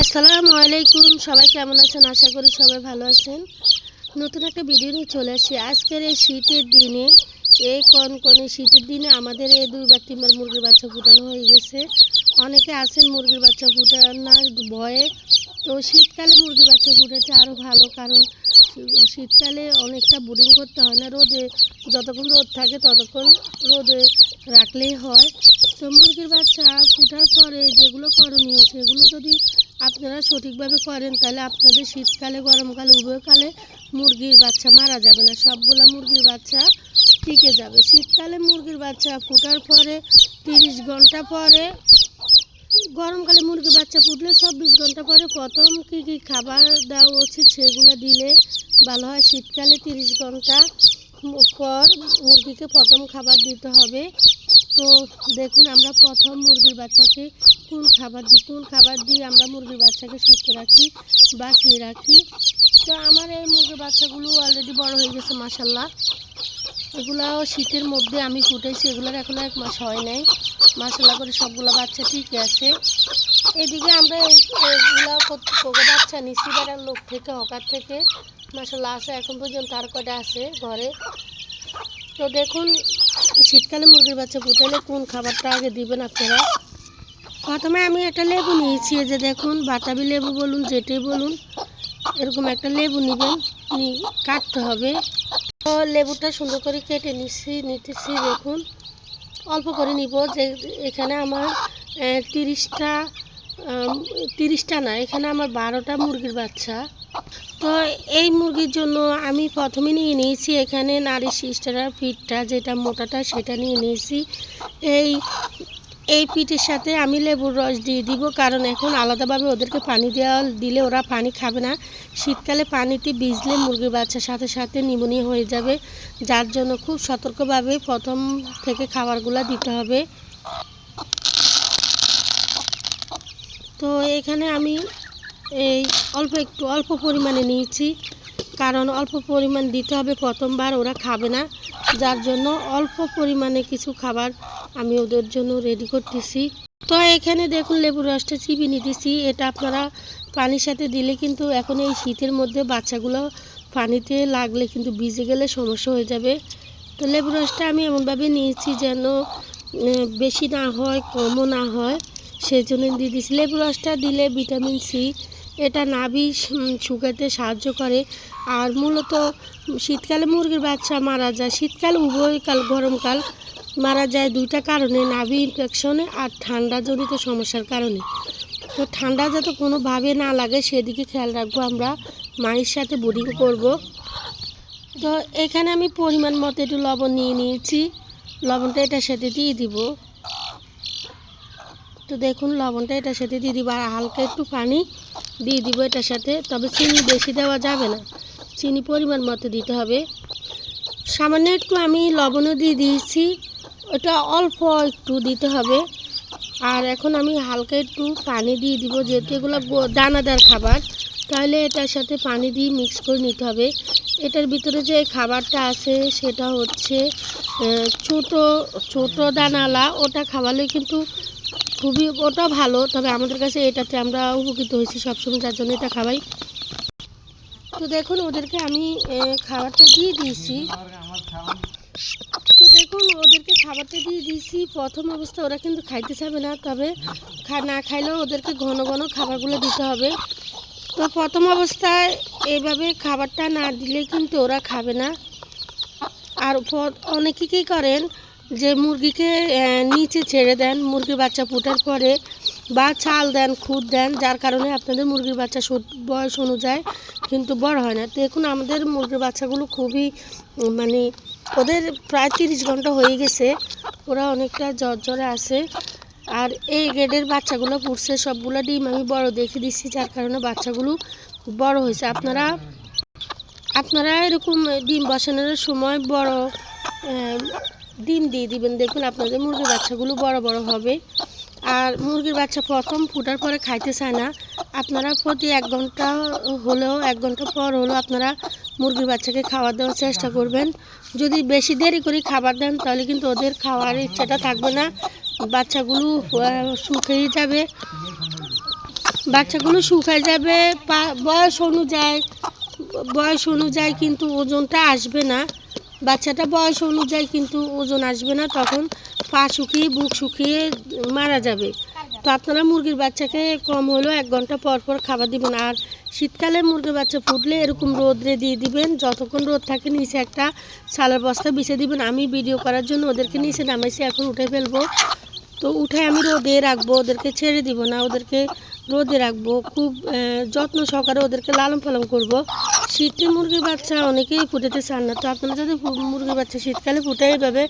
আসসালামু আলাইকুম, সবাই কেমন আছেন? আশা করি সবাই ভালো আছেন। নতুন একটা ভিডিও নিয়ে চলে আসছি। আজকের এই শীতের দিনে, এই কনকনে শীতের দিনে আমাদের এই দুইবার তিনবার মুরগির বাচ্চা ফুটানো হয়ে গেছে। অনেকে আছেন মুরগির বাচ্চা ফুটানোর ভয়ে। তো শীতকালে মুরগির বাচ্চা ফুটাতে আরও ভালো, কারণ শীতকালে অনেকটা বোরিং করতে হয় না। রোদে যতক্ষণ রোদ থাকে, ততক্ষণ রোদে রাখলেই হয়। তো মুরগির বাচ্চা ফুটার পরে যেগুলো করণীয়, সেগুলো যদি আপনারা সঠিকভাবে করেন, তাহলে আপনাদের শীতকালে, গরমকালে, উভয়কালে মুরগির বাচ্চা মারা যাবে না। সবগুলা মুরগির বাচ্চা টিকে যাবে। শীতকালে মুরগির বাচ্চা ফুটার পরে, তিরিশ ঘণ্টা পরে, গরমকালে মুরগির বাচ্চা ফুটলে চব্বিশ ঘণ্টা পরে প্রথম কী কী খাবার দেওয়া উচিত সেগুলো দিলে ভালো হয়। শীতকালে তিরিশ ঘণ্টা পর মুরগিকে প্রথম খাবার দিতে হবে। তো দেখুন আমরা প্রথম মুরগির বাচ্চাকে কোন খাবার দিই কোন খাবার দিয়ে আমরা মুরগির বাচ্চাকে সুস্থ রাখি, বাঁচিয়ে রাখি। তো আমার এই মুরগির বাচ্চাগুলো অলরেডি বড় হয়ে গেছে মাসাল্লাহ এগুলাও শীতের মধ্যে আমি ফুটেছি এগুলোর এখনও এক মাস হয় নাই। মাসাল্লাহ করে সবগুলো বাচ্চা ঠিকই আছে। এদিকে আমরা এগুলা বাচ্চা নিচ্ছি বেড়ার লোক থেকে, হকার থেকে। মাসাল্লাহ আছে, এখন পর্যন্ত আর কটা আছে ঘরে। তো দেখুন, শীতকালে মুরগির বাচ্চা ফুটালে কোন খাবারটা আগে দিবেন আপনারা? প্রথমে আমি একটা লেবু নিয়েছি যে দেখুন, বাতাবি লেবু বলুন যেটাই বলুন, এরকম একটা লেবু নেবেন কাটতে হবে। তো লেবুটা সুন্দর করে কেটে নিচ্ছি নিতেছি, দেখুন, অল্প করে নিব, যে এখানে আমার তিরিশটা তিরিশটা না, এখানে আমার বারোটা মুরগির বাচ্চা। তো এই মুরগির জন্য আমি প্রথমে নিয়ে নিয়েছি এখানে নারী সিস্টারা পিঠটা যেটা মোটাটা, সেটা নিয়ে নিয়েছি। এই এই পিঠের সাথে আমি লেবুর রস দিয়ে দিব, কারণ এখন আলাদাভাবে ওদেরকে পানি দেওয়া দিলে ওরা পানি খাবে না। শীতকালে পানিতে ভিজলে মুরগির বাচ্চার সাথে সাথে নিমোনিয়া হয়ে যাবে, যার জন্য খুব সতর্কভাবে প্রথম থেকে খাবারগুলো দিতে হবে। তো এখানে আমি এই অল্প একটু, অল্প পরিমাণে নিয়েছি, কারণ অল্প পরিমাণ দিতে হবে প্রথমবার, ওরা খাবে না। যার জন্য অল্প পরিমাণে কিছু খাবার আমি ওদের জন্য রেডি করতেছি। তো এখানে দেখুন লেবুর রসটা চিপি নিতেছি। এটা আপনারা পানির সাথে দিলে কিন্তু এখন এই শীতের মধ্যে বাচ্চাগুলো পানিতে লাগলে কিন্তু ভিজে গেলে সমস্যা হয়ে যাবে। তো লেবুর রসটা আমি এমনভাবে নিয়েছি যেন বেশি না হয়, কমও না হয় সেই জন্য দিয়ে দিয়েছি। লেবু রসটা দিলে ভিটামিন সি এটা নাভি শুকাতে সাহায্য করে। আর মূলত শীতকালে মুরগির বাচ্চা মারা যায়। শীতকাল, উভয়কাল, গরমকাল মারা যায় দুইটা কারণে, নাভি ইনফেকশনে আর ঠান্ডাজনিত সমস্যার কারণে। তো ঠান্ডা যাতে কোনোভাবে না লাগে, সেদিকে খেয়াল রাখব আমরা। মায়ের সাথে বোর্ডিং করব। তো এখানে আমি পরিমাণ মতো একটু লবণ নিয়ে নিয়েছি। লবণটা এটার সাথে দিয়ে দিব। তো দেখুন, লবণটা এটার সাথে দিয়ে দিব, আর হালকা একটু পানি দিয়ে দিব এটার সাথে। তবে চিনি বেশি দেওয়া যাবে না। চিনি পরিমাণ মতো দিতে হবে। সামান্য একটু আমি লবণও দিয়ে দিয়েছি। ওটা অল্প একটু দিতে হবে। আর এখন আমি হালকা একটু পানি দিয়ে দিব, যেহেতু এগুলো দানাদার খাবার। তাহলে এটার সাথে পানি দিয়ে মিক্স করে নিতে হবে। এটার ভিতরে যে খাবারটা আছে, সেটা হচ্ছে ছোট ছোট দানালা ওটা খাওয়ালে কিন্তু খুবই ওটা ভালো, তবে আমাদের কাছে এটাতে আমরা উপকৃত হয়েছি সবসময়, যার জন্য এটা খাওয়াই। তো দেখুন, ওদেরকে আমি খাবারটা দিয়ে দিয়েছি। তো দেখুন, ওদেরকে খাবারটা দিয়ে দিয়েছি। প্রথম অবস্থা ওরা কিন্তু খাইতে চাবে না, তবে না খাইলেও ওদেরকে ঘন ঘন খাবারগুলো দিতে হবে। তো প্রথম অবস্থায় এইভাবে খাবারটা না দিলে কিন্তু ওরা খাবে না। আর প- অনেকে কী করেন যে মুরগিকে নিচে ছেড়ে দেন, মুরগির বাচ্চা ফোটার পরে বা চাল দেন, খুদ দেন, যার কারণে আপনাদের মুরগির বাচ্চা বয়স অনুযায়ী কিন্তু বড় হয় না। দেখুন, আমাদের মুরগির বাচ্চাগুলো খুবই মানে ওদের প্রায় তিরিশ ঘণ্টা হয়ে গেছে, ওরা অনেকটা জ্বর আছে। আর এই গ্রেডের বাচ্চাগুলো পুড়ছে, সবগুলো ডিম আমি বড় দেখে দিচ্ছি যার কারণে বাচ্চাগুলো বড় হয়েছে। আপনারা আপনারা এরকম ডিম বসানোর সময় বড় ডিম দিয়ে দিবেন। দেখুন আপনাদের মুরগির বাচ্চাগুলো বড় বড় হবে। আর মুরগির বাচ্চা প্রথম ফুটার পরে খাইতে চায় না। আপনারা প্রতি এক ঘণ্টা হলেও, এক ঘণ্টা পর হলেও আপনারা মুরগির বাচ্চাকে খাবার দেওয়ার চেষ্টা করবেন। যদি বেশি দেরি করে খাবার দেন, তাহলে কিন্তু ওদের খাওয়ার ইচ্ছাটা থাকবে না। বাচ্চাগুলো শুকিয়ে যাবে। বাচ্চাগুলো শুকায় যাবে বয়স অনুযায়ী বয়স অনুযায়ী কিন্তু ওজনটা আসবে না। বাচ্চাটা বয়স অনুযায়ী কিন্তু ওজন আসবে না, তখন পা শুকিয়ে, বুক শুকিয়ে মারা যাবে। তো আপনারা মুরগির বাচ্চাকে কম হলেও এক ঘণ্টা পর পর খাবার দিবেন। আর শীতকালে মুরগির বাচ্চা ফুটলে এরকম রোদ্রে দিয়ে দিবেন, যতক্ষণ রোদ থাকে নিচে একটা সালের বস্তা বিছিয়ে দিবেন। আমি ভিডিও করার জন্য ওদেরকে নিচে নামাইছি, এখন উঠে ফেলব। তো উঠে আমি রোদে রাখব, ওদেরকে ছেড়ে দিব না, ওদেরকে রোদে রাখব, খুব যত্ন সহকারে ওদেরকে লালন পালন করব। শীতে মুরগির বাচ্চা অনেকেই ফুটাতে চান না তো আপনারা যদি মুরগির বাচ্চা শীতকালে ফুটে এইভাবে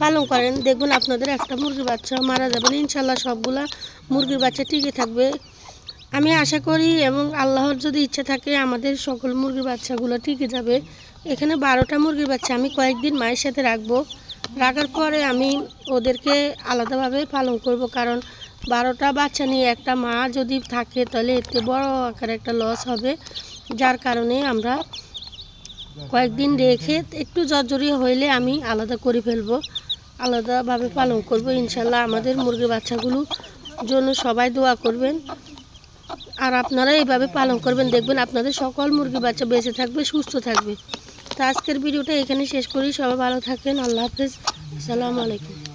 পালন করেন, দেখবেন আপনাদের একটা মুরগির বাচ্চা মারা যাবে না। ইনশাল্লাহ সবগুলা মুরগির বাচ্চা টিকে থাকবে। আমি আশা করি এবং আল্লাহর যদি ইচ্ছা থাকে, আমাদের সকল মুরগির বাচ্চাগুলো টিকে যাবে। এখানে বারোটা মুরগির বাচ্চা আমি কয়েকদিন মায়ের সাথে রাখব। রাখার পরে আমি ওদেরকে আলাদাভাবে পালন করব, কারণ বারোটা বাচ্চা নিয়ে একটা মা যদি থাকে, তাহলে এতে বড় আকারে একটা লস হবে। যার কারণে আমরা কয়েকদিন রেখে একটু জর্জরি হইলে আমি আলাদা করে ফেলব। আলাদাভাবে পালন করব। ইনশাল্লাহ আমাদের মুরগির বাচ্চাগুলোর জন্য সবাই দোয়া করবেন। আর আপনারা এইভাবে পালন করবেন। দেখবেন আপনাদের সকল মুরগি বাচ্চা বেঁচে থাকবে, সুস্থ থাকবে। তো আজকের ভিডিওটা এখানে শেষ করি। সবাই ভালো থাকেন। আল্লাহ হাফেজ। আসসালামু আলাইকুম।